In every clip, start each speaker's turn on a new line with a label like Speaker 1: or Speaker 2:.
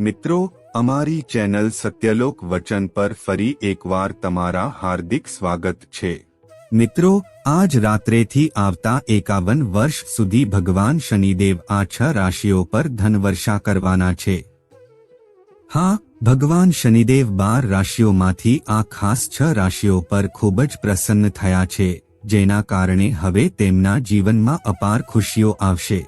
Speaker 1: મિત્રો, અમારી ચેનલ સત્યલોક વચન પર ફરી એકવાર તમારા હાર્દિક સ્વાગત છે. મિત્રો, આજ રાત્રેથી આવતા એકાવન વર્ષ સુધી ભગવાન શનિદેવ આ છ રાશિઓ પર ધનવર્ષા કરવાના છે. હા, ભગવાન શનિદેવ બાર રાશિઓમાંથી આ ખાસ છ રાશિઓ પર ખૂબ જ પ્રસન્ન થયા છે, જેના કારણે હવે તેમના જીવનમાં અપાર ખુશીઓ આવશે.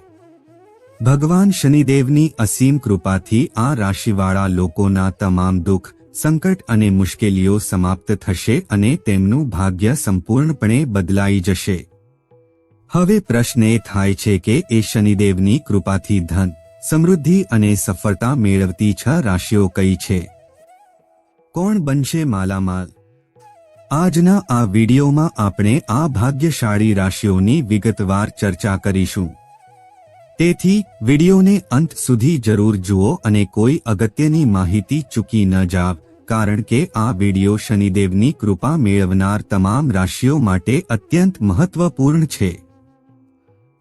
Speaker 1: ભગવાન શનિદેવની અસીમ કૃપાથી આ રાશિવાળા લોકોના તમામ દુઃખ, સંકટ અને મુશ્કેલીઓ સમાપ્ત થશે અને તેમનું ભાગ્ય સંપૂર્ણપણે બદલાઈ જશે. હવે પ્રશ્ન એ થાય છે કે એ શનિદેવની કૃપાથી ધન, સમૃદ્ધિ અને સફળતા મેળવતી છ રાશિઓ કઈ છે? કોણ બનશે માલામાલ? આજના આ વિડીયોમાં આપણે આ ભાગ્યશાળી રાશિઓની વિગતવાર ચર્ચા કરીશું. તેથી, વિડીયોને અંત સુધી જરૂર જુઓ અને કોઈ અગત્યની માહિતી ચૂકી ન જાવ, કારણ કે આ વીડિયો શનિદેવની કૃપા મેળવનાર તમામ રાશિઓ માટે અત્યંત મહત્વપૂર્ણ છે.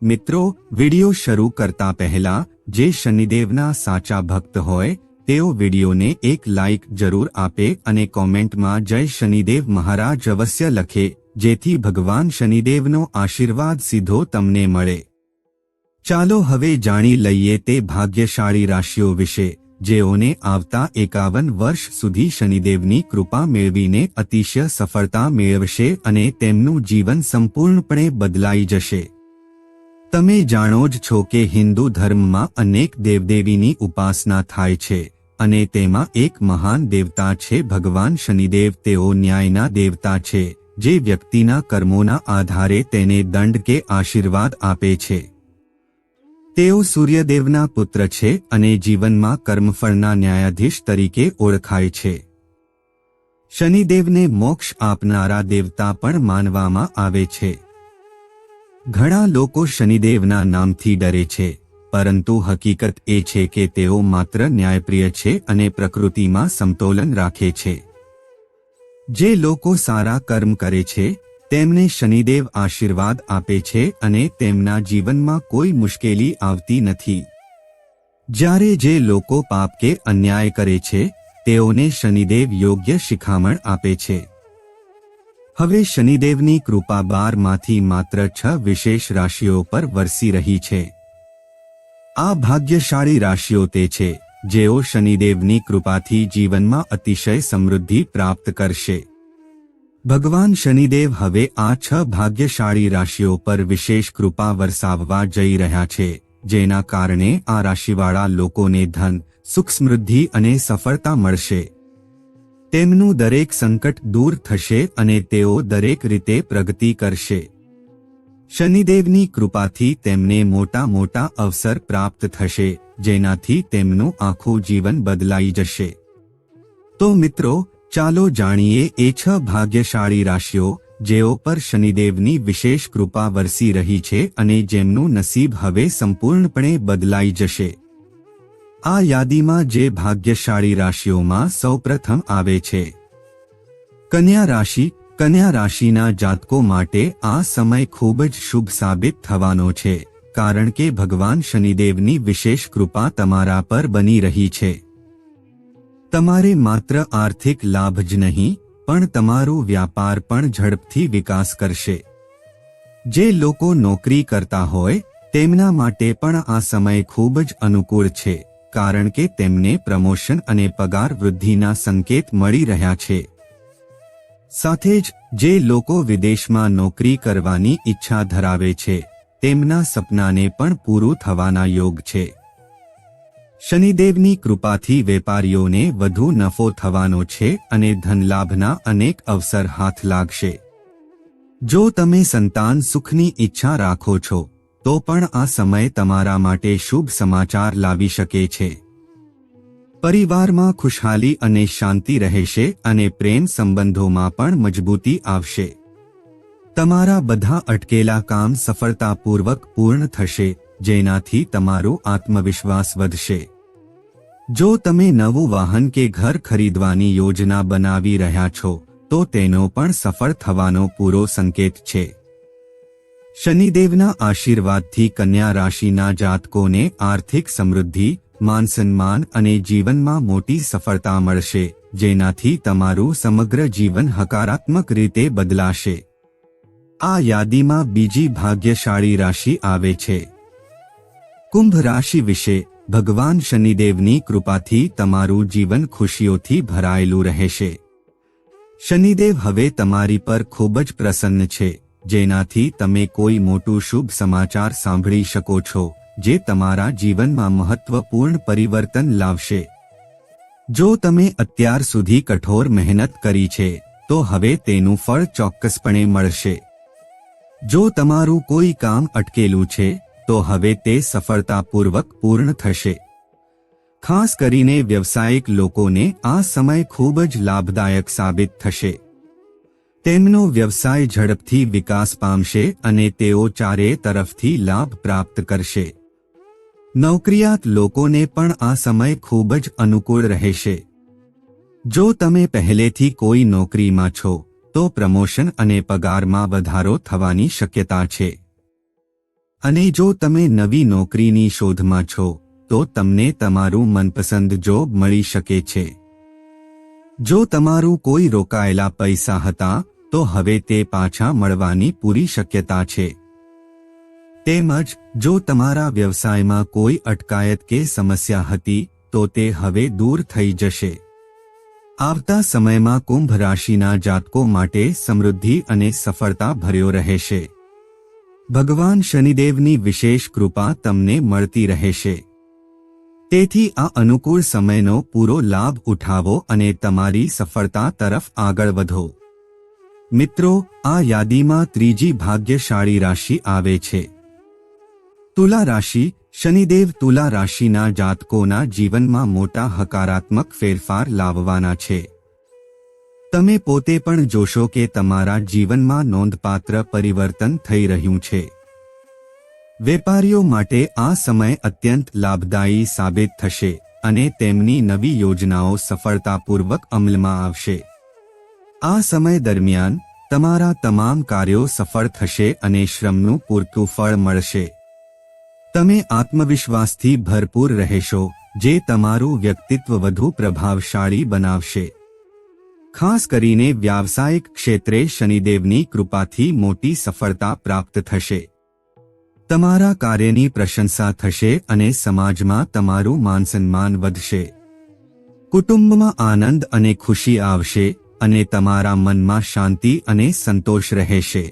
Speaker 1: મિત્રો, વીડિયો શરૂ કરતા પહેલા, જે શનિદેવના સાચા ભક્ત હોય, તેઓ વિડીયોને એક લાઇક જરૂર આપે અને કોમેન્ટમાં જય શનિદેવ મહારાજ અવશ્ય લખે, જેથી ભગવાન શનિદેવનો આશીર્વાદ સીધો તમને મળે. ચાલો હવે જાણી લઈએ તે ભાગ્યશાળી રાશિઓ વિશે, જેઓને આવતા એકાવન વર્ષ સુધી શનિદેવની કૃપા મેળવીને અતિશય સફળતા મેળવશે અને તેમનું જીવન સંપૂર્ણપણે બદલાઈ જશે. તમે જાણો જ છો કે હિન્દુ ધર્મમાં અનેક દેવદેવીની ઉપાસના થાય છે, અને તેમાં એક મહાન દેવતા છે ભગવાન શનિદેવ. તેઓ ન્યાયના દેવતા છે, જે વ્યક્તિના કર્મોના આધારે તેને દંડ કે આશીર્વાદ આપે છે. તેઓ સૂર્યદેવના પુત્ર છે અને જીવનમાં કર્મફળના ન્યાયાધીશ તરીકે ઓળખાય છે. શનિદેવને મોક્ષ આપનારા દેવતા પણ માનવામાં આવે છે. ઘણા લોકો શનિદેવના નામથી ડરે છે, પરંતુ હકીકત એ છે કે તેઓ માત્ર ન્યાયપ્રિય છે અને પ્રકૃતિમાં સમતોલન રાખે છે. જે લોકો સારા કર્મ કરે છે તેમને શનિદેવ આશીર્વાદ આપે છે અને તેમના જીવનમાં કોઈ મુશ્કેલી આવતી નથી. જ્યારે જે લોકો પાપ કે અન્યાય કરે છે, તેઓને શનિદેવ યોગ્ય શિખામણ આપે છે. હવે શનિદેવની કૃપા બારમાંથી માત્ર છ વિશેષ રાશિઓ પર વરસી રહી છે. આ ભાગ્યશાળી રાશિઓ તે છે, જેઓ શનિદેવની કૃપાથી જીવનમાં અતિશય સમૃદ્ધિ પ્રાપ્ત કરશે. ભગવાન શનિદેવ હવે આ છ ભાગ્યશાળી રાશિઓ પર વિશેષ કૃપા વરસાવવા જઈ રહ્યા છે, જેના કારણે આ રાશિવાળા લોકોને ધન, સુખ સમૃદ્ધિ અને સફળતા મળશે. તેમનું દરેક સંકટ દૂર થશે અને તેઓ દરેક રીતે પ્રગતિ કરશે. શનિદેવની કૃપાથી તેમને મોટા મોટા અવસર પ્રાપ્ત થશે, જેનાથી તેમનું આખું જીવન બદલાઈ જશે. તો મિત્રો ચાલો જાણીએ એ છ ભાગ્યશાળી રાશિઓ, જેઓ પર શનિદેવની વિશેષ કૃપા વરસી રહી છે અને જેમનું નસીબ હવે સંપૂર્ણપણે બદલાઈ જશે. આ યાદીમાં જે ભાગ્યશાળી રાશિઓમાં સૌપ્રથમ આવે છે. કન્યા રાશિ, કન્યા રાશિના જાતકો માટે આ સમય ખૂબ જ શુભ સાબિત થવાનો છે, કારણ કે ભગવાન શનિદેવની વિશેષ કૃપા તમારા પર બની રહી છે. તમારે માત્ર આર્થિક લાભ જ નહીં, પણ તમારો વ્યાપાર પણ ઝડપથી વિકાસ કરશે. જે લોકો નોકરી કરતા હોય, તેમના માટે પણ આ સમય ખૂબ જ અનુકૂળ છે, કારણ કે તેમને પ્રમોશન અને પગાર વૃદ્ધિના સંકેત મળી રહ્યા છે. સાથે જ, જે લોકો વિદેશમાં નોકરી કરવાની ઈચ્છા ધરાવે છે, તેમના સપનાને પણ પૂરું થવાના યોગ છે. શનિદેવની કૃપાથી વેપારીઓને વધુ નફો થવાનો છે અને ધનલાભના અનેક અવસર હાથ લાગશે. જો તમે સંતાન સુખની ઈચ્છા રાખો છો, તો પણ આ સમય તમારા માટે શુભ સમાચાર લાવી શકે છે. પરિવારમાં ખુશહાલી અને શાંતિ રહેશે અને પ્રેમ સંબંધોમાં પણ મજબૂતી આવશે. તમારા બધા અટકેલા કામ સફળતાપૂર્વક પૂર્ણ થશે, જેનાથી તમારો આત્મવિશ્વાસ વધશે. જો તમે નવું વાહન કે ઘર ખરીદવાની યોજના બનાવી રહ્યા છો, તો તેનો પણ સફળ થવાનો પૂરો સંકેત છે. શનિદેવના આશીર્વાદથી કન્યા રાશિના જાતકોને આર્થિક સમૃદ્ધિ માન સન્માન અને જીવનમાં મોટી સફળતા મળશે, જેનાથી તમારું સમગ્ર જીવન હકારાત્મક રીતે બદલાશે. આ યાદીમાં બીજી ભાગ્યશાળી રાશિ આવે છે. કુંભ રાશિ વિશે ભગવાન શનિદેવની કૃપાથી તમારું જીવન ખુશીઓથી ભરાયેલું રહેશે. શનિદેવ હવે તમારી પર ખૂબ જ પ્રસન્ન છે, જેનાથી તમે કોઈ મોટું શુભ સમાચાર સાંભળી શકો છો, જે તમારા જીવનમાં મહત્વપૂર્ણ પરિવર્તન લાવશે. જો તમે અત્યાર સુધી કઠોર મહેનત કરી છે, તો હવે તેનું ફળ ચોક્કસપણે મળશે. જો તમારું કોઈ કામ અટકેલું છે તો હવે તે સફળતાપૂર્વક પૂર્ણ થશે. ખાસ કરીને વ્યવસાયિક લોકોને આ સમય ખૂબ જ લાભદાયક સાબિત થશે. તેમનો વ્યવસાય ઝડપથી વિકાસ પામશે અને તેઓ ચારે તરફથી લાભ પ્રાપ્ત કરશે. નોકરિયાત લોકોને પણ આ સમય ખૂબ જ અનુકૂળ રહેશે. જો તમે પહેલેથી કોઈ નોકરીમાં છો, તો પ્રમોશન અને પગારમાં વધારો થવાની શક્યતા છે. અને જો તમે નવી નોકરીની શોધમાં છો, તો તમને તમારું મનપસંદ જોબ મળી શકે છે. જો તમારું કોઈ રોકાયેલા પૈસા હતા, તો હવે તે પાછા મળવાની પૂરી શક્યતા છે. તેમજ, જો તમારા વ્યવસાયમાં કોઈ અટકાયત કે સમસ્યા હતી, તો તે હવે દૂર થઈ જશે. આવતા સમયમાં કુંભ રાશિના જાતકો માટે સમૃદ્ધિ અને સફળતા ભર્યો રહેશે. ભગવાન શનિદેવની વિશેષ કૃપા તમને મળતી રહેશે. તેથી આ અનુકૂળ સમયનો પૂરો લાભ ઉઠાવો અને તમારી સફળતા તરફ આગળ વધો. મિત્રો, આ યાદીમાં ત્રીજી ભાગ્યશાળી રાશિ આવે છે. તુલા રાશિ, શનિદેવ તુલા રાશિના જાતકોના જીવનમાં મોટા હકારાત્મક ફેરફાર લાવવાના છે. તમે પોતે પણ જોશો કે તમારા જીવનમાં નોંધપાત્ર પરિવર્તન થઈ રહ્યું છે. વેપારીઓ માટે આ સમય અત્યંત લાભદાયી સાબિત થશે અને તેમની નવી યોજનાઓ સફળતાપૂર્વક અમલમાં આવશે. આ સમય દરમિયાન તમારા તમામ કાર્યો સફળ થશે અને શ્રમનું પૂરતું ફળ મળશે. તમે આત્મવિશ્વાસથી ભરપૂર રહેશો, જે તમારું વ્યક્તિત્વ વધુ પ્રભાવશાળી બનાવશે. ખાસ કરીને વ્યાવસાયિક ક્ષેત્રે શનિદેવની કૃપાથી મોટી સફળતા પ્રાપ્ત થશે. તમારા કાર્યની પ્રશંસા થશે અને સમાજમાં તમારું માનસન્માન વધશે. કુટુંબમાં આનંદ અને ખુશી આવશે અને તમારા મનમાં શાંતિ અને સંતોષ રહેશે.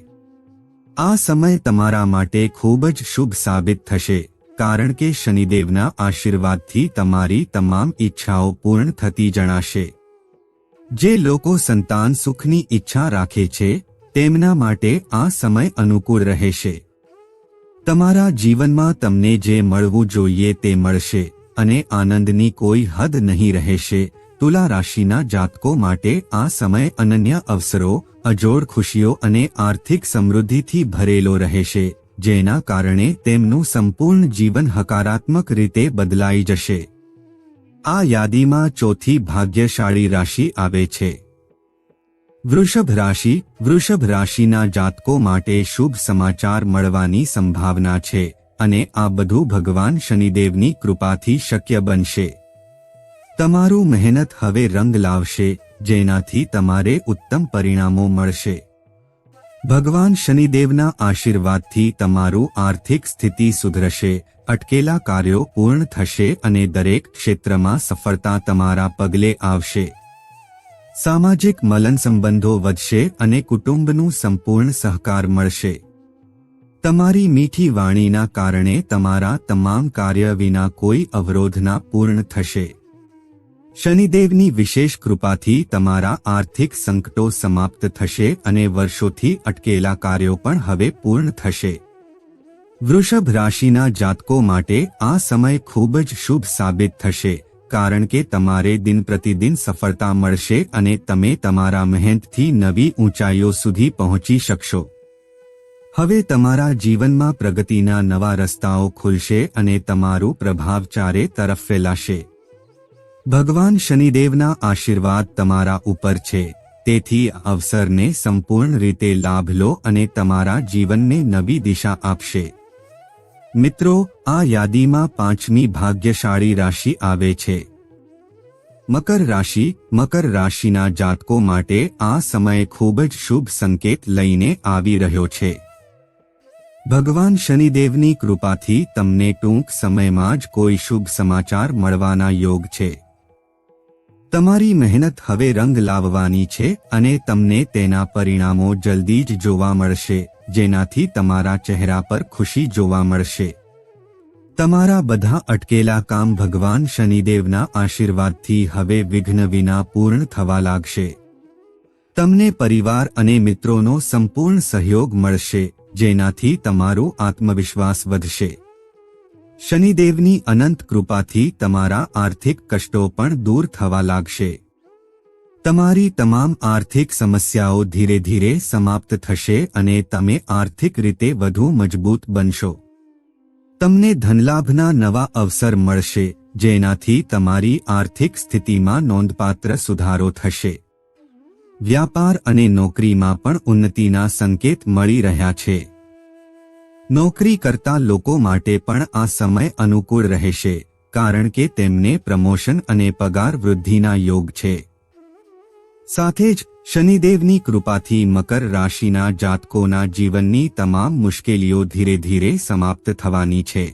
Speaker 1: આ સમય તમારા માટે ખૂબ જ શુભ સાબિત થશે, કારણ કે શનિદેવના આશીર્વાદથી તમારી તમામ ઈચ્છાઓ પૂર્ણ થતી જણાશે. જે લોકો સંતાન સુખની ઈચ્છા રાખે છે, તેમના માટે આ સમય અનુકૂળ રહેશે. તમારા જીવનમાં તમને જે મળવું જોઈએ તે મળશે અને આનંદની કોઈ હદ નહીં રહેશે. તુલા રાશિના જાતકો માટે આ સમય અનન્ય અવસરો, અજોડ ખુશીઓ અને આર્થિક સમૃદ્ધિથી ભરેલો રહેશે, જેના કારણે તેમનું સંપૂર્ણ જીવન હકારાત્મક રીતે બદલાઈ જશે. આ યાદીમાં ચોથી ભાગ્યશાળી રાશિ આવે છે. વૃષભ રાશિ, વૃષભ રાશિના જાતકો માટે શુભ સમાચાર મળવાની સંભાવના છે અને આ બધું ભગવાન શનિદેવની કૃપાથી શક્ય બનશે. તમારું મહેનત હવે રંગ લાવશે, જેનાથી તમારે ઉત્તમ પરિણામો મળશે. ભગવાન શનિદેવના આશીર્વાદથી તમારું આર્થિક સ્થિતિ સુધરશે, અટકેલા કાર્યો પૂર્ણ થશે અને દરેક ક્ષેત્રમાં સફળતા તમારા પગલે આવશે. સામાજિક મલન સંબંધો વધશે અને કુટુંબનું સંપૂર્ણ સહકાર મળશે. તમારી મીઠી વાણીના કારણે તમારા તમામ કાર્ય વિના કોઈ અવરોધના પૂર્ણ થશે. શનિદેવની વિશેષ કૃપાથી તમારા આર્થિક સંકટો સમાપ્ત થશે અને વર્ષોથી અટકેલા કાર્યો પણ હવે પૂર્ણ થશે. વૃષભ રાશિના જાતકો માટે આ સમય ખૂબ જ શુભ સાબિત થશે, કારણ કે તમારે દિન પ્રતિદિન સફળતા મળશે અને તમે તમારા મહેનતથી નવી ઊંચાઈઓ સુધી પહોંચી શકશો. હવે તમારા જીવનમાં પ્રગતિના નવા રસ્તાઓ ખુલશે અને તમારું પ્રભાવ ચારે તરફ ફેલાશે. ભગવાન શનિદેવના આશીર્વાદ તમારા ઉપર છે. તેથી અવસરને સંપૂર્ણ રીતે લાભ લો અને તમારા જીવનને નવી દિશા આપશે. મિત્રો, આ યાદીમાં પાંચમી ભાગ્યશાળી રાશિ આવે છે. મકર રાશિ, મકર રાશિના જાતકો માટે આ સમય ખૂબ જ શુભ સંકેત લઈને આવી રહ્યો છે. ભગવાન શનિદેવની કૃપાથી તમને ટૂંક સમયમાં જ કોઈ શુભ સમાચાર મળવાના યોગ છે. તમારી મહેનત હવે રંગ લાવવાની છે અને તમને તેના પરિણામો જલ્દી જ જોવા મળશે, જેનાથી તમારા ચહેરા પર ખુશી જોવા મળશે. તમારા બધા અટકેલા કામ ભગવાન શનિદેવના આશીર્વાદથી હવે વિઘ્ન વિના પૂર્ણ થવા લાગશે. તમને પરિવાર અને મિત્રોનો સંપૂર્ણ સહયોગ મળશે, જેનાથી તમારો આત્મવિશ્વાસ વધશે. શનિદેવની અનંત કૃપાથી તમારા આર્થિક કષ્ટો પણ દૂર થવા લાગશે. તમારી તમામ આર્થિક સમસ્યાઓ ધીરે ધીરે સમાપ્ત થશે અને તમે આર્થિક રીતે વધુ મજબૂત બનશો. તમને ધનલાભના નવા અવસર મળશે, જેનાથી તમારી આર્થિક સ્થિતિમાં નોંધપાત્ર સુધારો થશે. વ્યાપાર અને નોકરીમાં પણ ઉન્નતિના સંકેત મળી રહ્યા છે. નોકરી કરતા લોકો માટે પણ આ સમય અનુકૂળ રહેશે, કારણ કે તેમને પ્રમોશન અને પગાર વૃદ્ધિના યોગ છે. સાથે જ, શનિદેવની કૃપાથી મકર રાશિના જાતકોના જીવનની તમામ મુશ્કેલીઓ ધીરે ધીરે સમાપ્ત થવાની છે.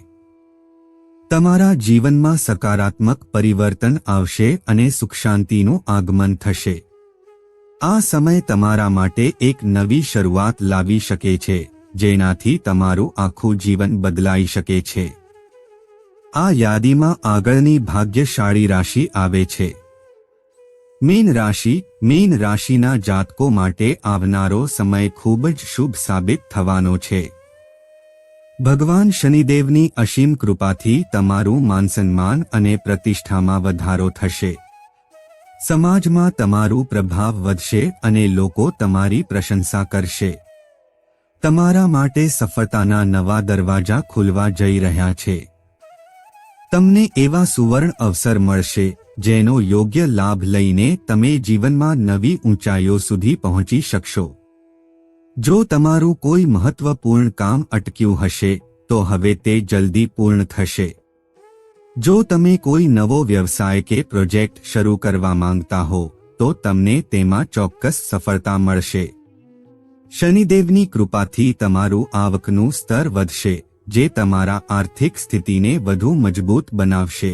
Speaker 1: તમારા જીવનમાં સકારાત્મક પરિવર્તન આવશે અને સુખ શાંતિનું આગમન થશે. આ સમય તમારા માટે એક નવી શરૂઆત લાવી શકે છે. જેનાથી તમારું આખું જીવન બદલાઈ શકે છે. આ યાદીમાં આગળની ભાગ્યશાળી રાશિ આવે છે. મીન રાશિ, મીન રાશિના જાતકો માટે આવનારો સમય ખૂબ જ શુભ સાબિત થવાનો છે. ભગવાન શનિદેવની અસીમ કૃપાથી તમારું માનસન્માન અને પ્રતિષ્ઠામાં વધારો થશે. સમાજમાં તમારું પ્રભાવ વધશે અને લોકો તમારી પ્રશંસા કરશે. તમારા માટે સફળતાના નવા દરવાજા ખુલવા જઈ રહ્યા છે. તમને એવા સુવર્ણ અવસર મળશે, જેનો યોગ્ય લાભ લઈને તમે જીવનમાં નવી ઊંચાઈઓ સુધી પહોંચી શકશો. જો તમારું કોઈ મહત્વપૂર્ણ કામ અટક્યું હશે, તો હવે તે જલ્દી પૂર્ણ થશે. જો તમે કોઈ નવો વ્યવસાય કે પ્રોજેક્ટ શરૂ કરવા માંગતા હો, તો તમને તેમાં ચોક્કસ સફળતા મળશે. શનિદેવની કૃપાથી તમારું આવકનું સ્તર વધશે, જે તમારા આર્થિક સ્થિતિને વધુ મજબૂત બનાવશે.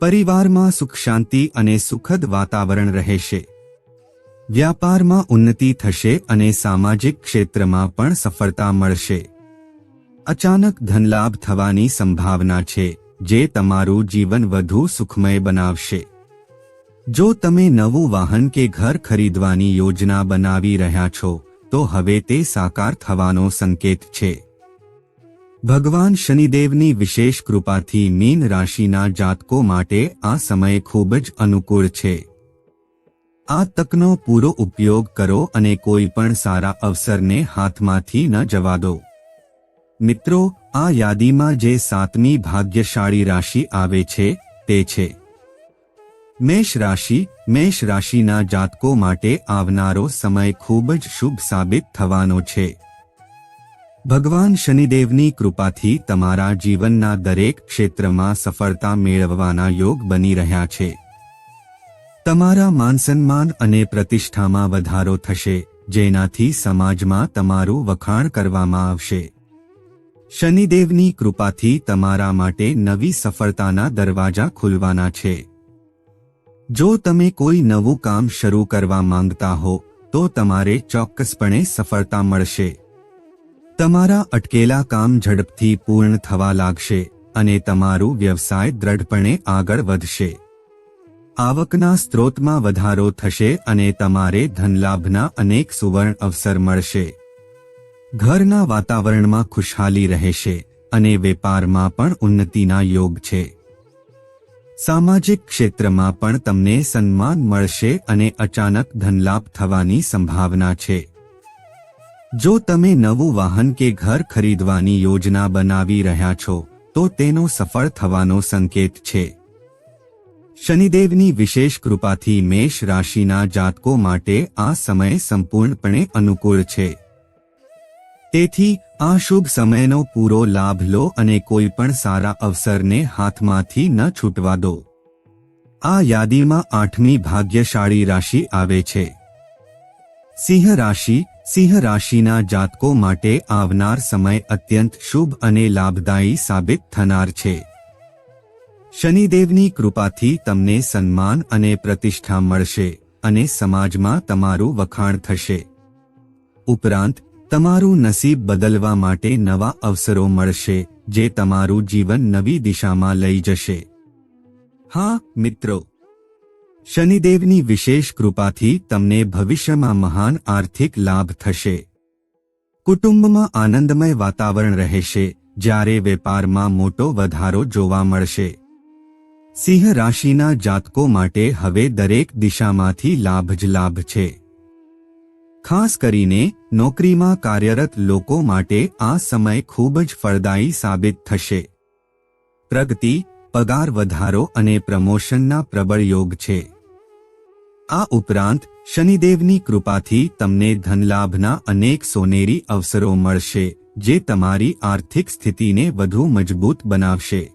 Speaker 1: પરિવારમાં સુખ શાંતિ અને સુખદ વાતાવરણ રહેશે. વ્યાપારમાં ઉન્નતિ થશે અને સામાજિક ક્ષેત્રમાં પણ સફળતા મળશે. અચાનક ધનલાભ થવાની સંભાવના છે, જે તમારું જીવન વધુ સુખમય બનાવશે. જો તમે નવું વાહન કે ઘર ખરીદવાની યોજના બનાવી રહ્યા છો તો હવે તે સાકાર થવાનો સંકેત છે. ભગવાન શનિદેવની વિશેષ કૃપાથી મીન રાશિના જાતકો માટે આ સમય ખૂબ જ અનુકૂળ છે. આ તકનો પૂરો ઉપયોગ કરો અને કોઈ પણ સારા અવસરને હાથમાંથી ન જવા દો. મિત્રો, આ યાદીમાં જે સાતમી ભાગ્યશાળી રાશિ આવે છે, તે છે. મેષ રાશિ, મેષ રાશિના જાતકો માટે આવનારો સમય ખૂબ જ શુભ સાબિત થવાનો છે. ભગવાન શનિદેવની કૃપાથી તમારા જીવનના દરેક ક્ષેત્રમાં સફળતા મેળવવાના યોગ બની રહ્યા છે. તમારા માનસન્માન અને પ્રતિષ્ઠામાં વધારો થશે, જેનાથી સમાજમાં તમારું વખાણ કરવામાં આવશે. શનિદેવની કૃપાથી તમારા માટે નવી સફળતાના દરવાજા ખુલવાના છે. જો તમે કોઈ નવું કામ શરૂ કરવા માંગતા હો, તો તમારે ચોક્કસપણે સફળતા મળશે. તમારા અટકેલા કામ ઝડપથી પૂર્ણ થવા લાગશે અને તમારું વ્યવસાય દ્રઢપણે આગળ વધશે. આવકના સ્ત્રોતમાં વધારો થશે અને તમારે ધનલાભના અનેક સુવર્ણ અવસર મળશે. ઘરના વાતાવરણમાં ખુશહાલી રહેશે અને વેપારમાં પણ ઉન્નતિના યોગ છે. સામાજિક ક્ષેત્રમાં પણ તમને સન્માન મળશે અને અચાનક ધનલાભ થવાની સંભાવના છે. જો તમે નવું વાહન કે ઘર ખરીદવાની યોજના બનાવી રહ્યા છો, તો તેનો સફળ થવાનો સંકેત છે. શનિદેવની વિશેષ કૃપાથી મેષ રાશિના જાતકો માટે આ સમય સંપૂર્ણપણે અનુકૂળ છે. તેથી, આ શુભ સમયનો પૂરો લાભ લો અને કોઈ પણ સારા અવસરને હાથમાંથી ન છૂટવા દો. આ યાદીમાં આઠમી ભાગ્યશાળી રાશિ આવે છે. સિંહ રાશિ, સિંહ રાશિના જાતકો માટે આવનાર સમય અત્યંત શુભ અને લાભદાયી સાબિત થનાર છે. શનિદેવની કૃપાથી તમને સન્માન અને પ્રતિષ્ઠા મળશે અને સમાજમાં તમારું વખાણ થશે. ઉપરાંત તમારું નસીબ બદલવા માટે નવા અવસરો મળશે, જે તમારું જીવન નવી દિશામાં લઈ જશે. હા, મિત્રો. શનિદેવની વિશેષ કૃપાથી તમને ભવિષ્યમાં મહાન આર્થિક લાભ થશે. કુટુંબમાં આનંદમય વાતાવરણ રહેશે, જ્યારે વેપારમાં મોટો વધારો જોવા મળશે. સિંહ રાશિના જાતકો માટે હવે દરેક દિશામાંથી લાભ જ લાભ છે. ખાસ કરીને નોકરીમાં કાર્યરત લોકો માટે આ સમય ખૂબ જ ફળદાયી સાબિત થશે. પ્રગતિ, પગાર વધારો અને પ્રમોશનના પ્રબળ યોગ છે. આ ઉપરાંત, શનિદેવની કૃપાથી તમને ધનલાભના અનેક સોનેરી અવસરો મળશે, જે તમારી આર્થિક સ્થિતિને વધુ મજબૂત બનાવશે.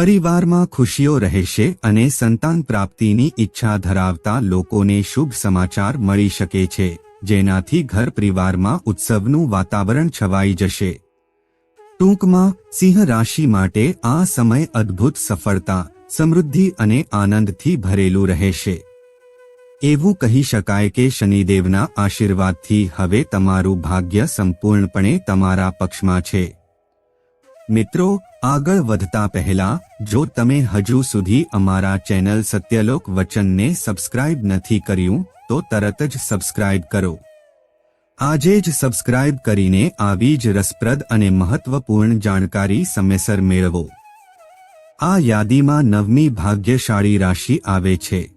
Speaker 1: પરિવારમાં ખુશીઓ રહેશે અને સંતાન પ્રાપ્તિની ઈચ્છા ધરાવતા લોકોને શુભ સમાચાર મળી શકે છે, જેનાથી ઘર પરિવારમાં ઉત્સવનું વાતાવરણ છવાઈ જશે. ટૂંકમાં, સિંહ રાશિ માટે આ સમય અદ્ભુત સફળતા, સમૃદ્ધિ અને આનંદથી ભરેલું રહેશે. એવું કહી શકાય કે શનિદેવના આશીર્વાદથી હવે તમારું ભાગ્ય સંપૂર્ણપણે તમારા પક્ષમાં છે. મિત્રો, આગળ વધતા પહેલા, જો તમે હજુ સુધી અમારા ચેનલ સત્યલોક વચનને સબસ્ક્રાઇબ નથી કર્યું, તો તરત જ સબસ્ક્રાઇબ કરો. આજે જ સબસ્ક્રાઇબ કરીને આવી જ રસપ્રદ અને મહત્વપૂર્ણ જાણકારી સમયસર મેળવો. આ યાદીમાં નવમી ભાગ્યશાળી રાશિ આવે છે.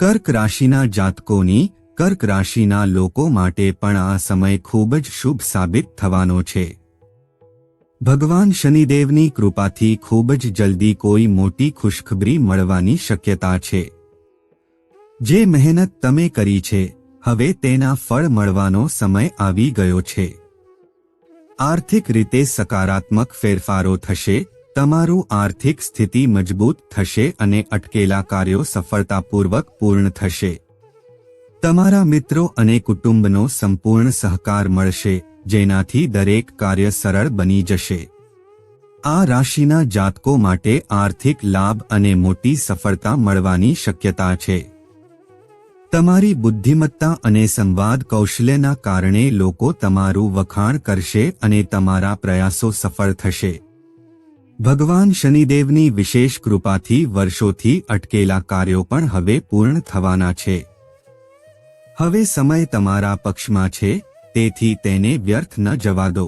Speaker 1: કર્ક રાશિના જાતકોની કર્ક રાશિના લોકો માટે પણ આ સમય ખૂબ જ શુભ સાબિત થવાનો છે. ભગવાન શનિદેવની કૃપાથી ખૂબ જ જલ્દી કોઈ મોટી ખુશખબરી મળવાની શક્યતા છે. જે મહેનત તમે કરી છે, હવે તેના ફળ મળવાનો સમય આવી ગયો છે. આર્થિક રીતે સકારાત્મક ફેરફારો થશે, તમારું આર્થિક સ્થિતિ મજબૂત થશે અને અટકેલા કાર્યો સફળતાપૂર્વક પૂર્ણ થશે. તમારા મિત્રો અને કુટુંબનો સંપૂર્ણ સહકાર મળશે. જેનાથી દરેક કાર્ય સરળ બની જશે. આ રાશિના જાતકો માટે આર્થિક લાભ અને મોટી સફળતા મળવાની શક્યતા છે. તમારી બુદ્ધિમત્તા અને સંવાદ કૌશલ્યના કારણે લોકો તમારું વખાણ કરશે અને તમારા પ્રયાસો સફળ થશે. ભગવાન શનિદેવની વિશેષ કૃપાથી વર્ષોથી અટકેલા કાર્યો પણ હવે પૂર્ણ થવાના છે. હવે સમય તમારા પક્ષમાં છે તેથી તેને વ્યર્થ ન જવા દો.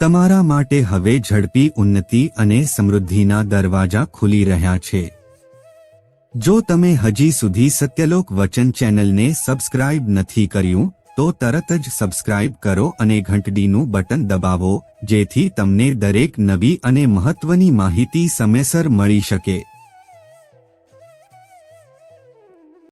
Speaker 1: તમારા માટે હવે ઝડપી ઉન્નતિ અને સમૃદ્ધિના દરવાજા ખુલી રહ્યા છે. જો તમે હજી સુધી સત્યલોક વચન ચેનલને સબસ્ક્રાઇબ નથી કર્યું, તો તરત જ સબસ્ક્રાઇબ કરો અને ઘંટડીનું બટન દબાવો, જેથી તમને દરેક નવી અને મહત્વની માહિતી સમયસર મળી શકે.